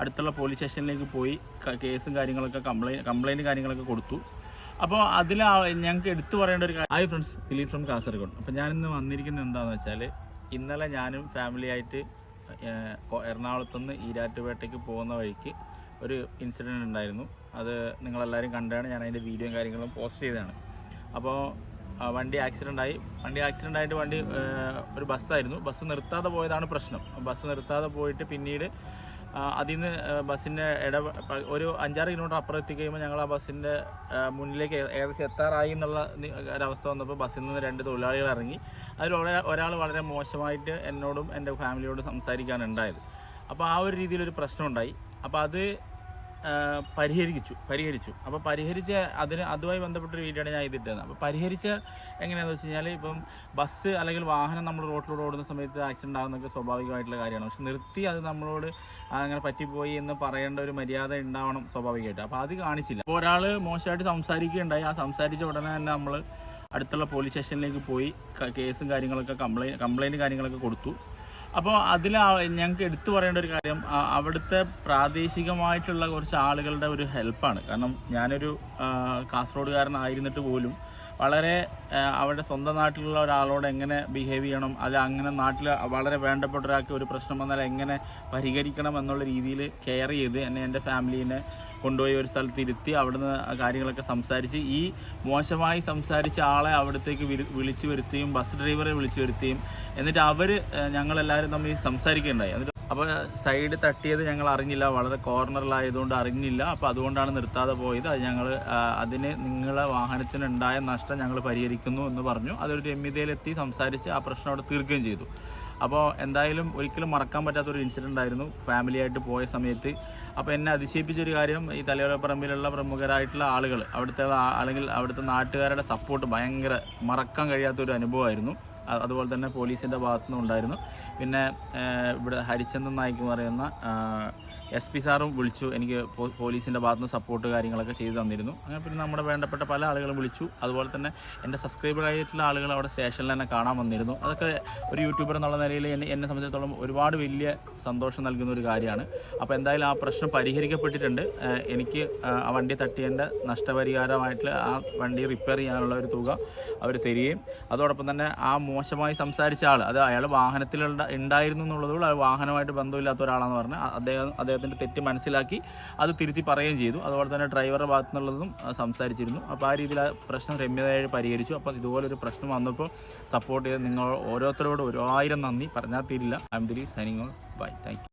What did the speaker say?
അടുത്തുള്ള പോലീസ് സ്റ്റേഷനിലേക്ക് പോയി കേസും കാര്യങ്ങളൊക്കെ കംപ്ലൈന്റ് കംപ്ലൈന്റ് കാര്യങ്ങളൊക്കെ കൊടുത്തു. അപ്പോൾ അതിൽ ഞങ്ങൾക്ക് എടുത്തു പറയേണ്ട ഒരു കാര്യം hi friends Dileep from Kasaragod. അപ്പോൾ ഞാനിന്ന് വന്നിരിക്കുന്നത് എന്താണെന്ന് വെച്ചാൽ ഇന്നലെ ഞാനും ഫാമിലിയായിട്ട് എറണാകുളത്തുനിന്ന് ഈരാറ്റുപേട്ടയ്ക്ക് പോകുന്ന വഴിക്ക് ഒരു ഇൻസിഡന്റ് ഉണ്ടായിരുന്നു. അത് നിങ്ങളെല്ലാവരും കണ്ടാണ് ഞാൻ അതിന്റെ വീഡിയോയും കാര്യങ്ങളും പോസ്റ്റ് ചെയ്തതാണ്. അപ്പോൾ വണ്ടി ആക്സിഡന്റ് ആയി. വണ്ടി ആക്സിഡന്റ് ആയിട്ട് വണ്ടി ഒരു ബസ്സായിരുന്നു ബസ് നിർത്താതെ പോയതാണ് പ്രശ്നം. ബസ് നിർത്താതെ പോയിട്ട് പിന്നീട് അതിൽ നിന്ന് ബസ്സിന്റെ ഇട ഒരു അഞ്ചാറ് കിലോമീറ്റർ അപ്പുറം എത്തിക്കഴിയുമ്പോൾ ഞങ്ങൾ ആ ബസ്സിന്റെ മുന്നിലേക്ക് ഏകദേശം എത്താറായി എന്നുള്ള ഒരവസ്ഥ വന്നപ്പോൾ ബസ്സിൽ നിന്ന് രണ്ട് തൊഴിലാളികൾ ഇറങ്ങി. അതിൽ ഒരാൾ വളരെ മോശമായിട്ട് എന്നോടും എന്റെ ഫാമിലിയോടും സംസാരിക്കാനുണ്ടായത്. അപ്പോൾ ആ ഒരു രീതിയിലൊരു പ്രശ്നമുണ്ടായി. അപ്പോൾ അത് പരിഹരിച്ചു പരിഹരിച്ചു. അപ്പോൾ പരിഹരിച്ച അതിന് അതുമായി ബന്ധപ്പെട്ടൊരു വീഡിയോയാണ് ഞാൻ ഇതിട്ടത്. അപ്പോൾ പരിഹരിച്ച എങ്ങനെയാണെന്ന് വെച്ച് കഴിഞ്ഞാൽ ഇപ്പം ബസ് അല്ലെങ്കിൽ വാഹനം നമ്മൾ റോഡിലൂടെ ഓടുന്ന സമയത്ത് ആക്സിഡന്റ് ആകുന്നൊക്കെ സ്വാഭാവികമായിട്ടുള്ള കാര്യമാണ്. പക്ഷെ നിർത്തി അത് നമ്മളോട് അങ്ങനെ പറ്റിപ്പോയി എന്ന് പറയേണ്ട ഒരു മര്യാദ ഉണ്ടാവണം സ്വാഭാവികമായിട്ട്. അപ്പോൾ അത് കാണിച്ചില്ല. അപ്പോൾ ഒരാൾ മോശമായിട്ട് സംസാരിക്കുകയുണ്ടായി. ആ സംസാരിച്ച ഉടനെ തന്നെ നമ്മൾ അടുത്തുള്ള പോലീസ് സ്റ്റേഷനിലേക്ക് പോയി കേസും കാര്യങ്ങളൊക്കെ കംപ്ലൈന്റ് കംപ്ലൈന്റ് കാര്യങ്ങളൊക്കെ കൊടുത്തു. അപ്പോൾ അതിൽ ഞങ്ങൾക്ക് എടുത്തു പറയേണ്ട ഒരു കാര്യം അവിടുത്തെ പ്രാദേശികമായിട്ടുള്ള കുറച്ച് ആളുകളുടെ ഒരു ഹെൽപ്പാണ് കാരണം ഞാനൊരു കാസർഗോഡുകാരനായിരുന്നിട്ട് പോലും വളരെ അവരുടെ സ്വന്തം നാട്ടിലുള്ള ഒരാളോട് എങ്ങനെ ബിഹേവ് ചെയ്യണം അല്ല അങ്ങനെ നാട്ടിൽ വളരെ വേണ്ടപ്പെട്ട ഒരാൾക്ക് ഒരു പ്രശ്നം വന്നാൽ എങ്ങനെ പരിഹരിക്കണം എന്നുള്ള രീതിയിൽ കെയർ ചെയ്ത് എന്നെ എന്റെ ഫാമിലീനെ കൊണ്ടുപോയി ഒരു സ്ഥലത്ത് ഇരുത്തി അവിടുന്ന് കാര്യങ്ങളൊക്കെ സംസാരിച്ച് ഈ മോശമായി സംസാരിച്ച ആളെ അവിടത്തേക്ക് വിളിച്ചു വരുത്തുകയും ബസ് ഡ്രൈവറെ വിളിച്ചു വരുത്തുകയും എന്നിട്ട് അവർ ഞങ്ങളെല്ലാവരും തമ്മിൽ സംസാരിക്കുകയുണ്ടായി. എന്നിട്ട് അപ്പോൾ സൈഡ് തട്ടിയത് ഞങ്ങൾ അറിഞ്ഞില്ല. വളരെ കോർണറിലായതുകൊണ്ട് അറിഞ്ഞില്ല. അപ്പോൾ അതുകൊണ്ടാണ് നിർത്താതെ പോയത്. അത് ഞങ്ങൾ അതിന് നിങ്ങളെ വാഹനത്തിന് ഉണ്ടായ നഷ്ടം ഞങ്ങൾ പരിഹരിക്കുന്നു എന്ന് പറഞ്ഞു. അതൊരു രമ്യതയിലെത്തി സംസാരിച്ച് ആ പ്രശ്നം അവിടെ തീർക്കുകയും ചെയ്തു. അപ്പോൾ എന്തായാലും ഒരിക്കലും മറക്കാൻ പറ്റാത്തൊരു ഇൻസിഡന്റ് ആയിരുന്നു. ഫാമിലി ആയിട്ട് പോയ സമയത്ത്. അപ്പോൾ എന്നെ അതിശയിപ്പിച്ചൊരു കാര്യം ഈ തലയോലപ്പറമ്പിലുള്ള പ്രമുഖരായിട്ടുള്ള ആളുകൾ അവിടുത്തെ അല്ലെങ്കിൽ അവിടുത്തെ നാട്ടുകാരുടെ സപ്പോർട്ട് ഭയങ്കര മറക്കാൻ കഴിയാത്തൊരു അനുഭവമായിരുന്നു. അതുപോലെ തന്നെ പോലീസിന്റെ ഭാഗത്തു ഉണ്ടായിരുന്നു. പിന്നെ ഇവിടെ ഹരിചന്ദൻ നായിക്ക് എന്ന് പറയുന്ന എസ് പി സാറും വിളിച്ചു. എനിക്ക് പോലീസിന്റെ ഭാഗത്ത് നിന്ന് സപ്പോർട്ട് കാര്യങ്ങളൊക്കെ ചെയ്തു തന്നിരുന്നു. അങ്ങനെ പിന്നെ നമ്മുടെ വേണ്ടപ്പെട്ട പല ആളുകളും വിളിച്ചു. അതുപോലെ തന്നെ എന്റെ സബ്സ്ക്രൈബർ ആയിട്ടുള്ള ആളുകൾ അവിടെ സ്റ്റേഷനിൽ തന്നെ കാണാൻ വന്നിരുന്നു. അതൊക്കെ ഒരു യൂട്യൂബർ എന്നുള്ള നിലയിൽ എന്നെ എന്നെ സംബന്ധിച്ചിടത്തോളം ഒരുപാട് വലിയ സന്തോഷം നൽകുന്ന ഒരു കാര്യമാണ്. അപ്പോൾ എന്തായാലും ആ പ്രശ്നം പരിഹരിക്കപ്പെട്ടിട്ടുണ്ട്. എനിക്ക് ആ വണ്ടി തട്ടിയതിന്റെ നഷ്ടപരിഹാരമായിട്ടുള്ള ആ വണ്ടി റിപ്പയർ ചെയ്യാനുള്ള ഒരു തുക അവർ തരികയും അതോടൊപ്പം തന്നെ ആ മോശമായി സംസാരിച്ച ആൾ അത് അയാൾ വാഹനത്തിൽ ഉണ്ടായിരുന്നു എന്നുള്ളതുകൊണ്ട് അത് വാഹനമായിട്ട് ബന്ധമില്ലാത്ത ഒരാളാണെന്ന് പറഞ്ഞ് അദ്ദേഹം അദ്ദേഹത്തിന്റെ തെറ്റ് മനസ്സിലാക്കി അത് തിരുത്തി പറയുകയും ചെയ്തു. അതുപോലെ തന്നെ ഡ്രൈവറുടെ ഭാഗത്തു നിന്നുള്ളതും സംസാരിച്ചിരുന്നു. അപ്പോൾ ആ രീതിയിൽ ആ പ്രശ്നം രമ്യതയായി പരിഹരിച്ചു. അപ്പോൾ ഇതുപോലൊരു പ്രശ്നം വന്നപ്പോൾ സപ്പോർട്ട് ചെയ്ത് നിങ്ങൾ ഓരോരുത്തരോടും ഒരു ആയിരം നന്ദി പറഞ്ഞാൽ തീരില്ല. I'm signing on bye thank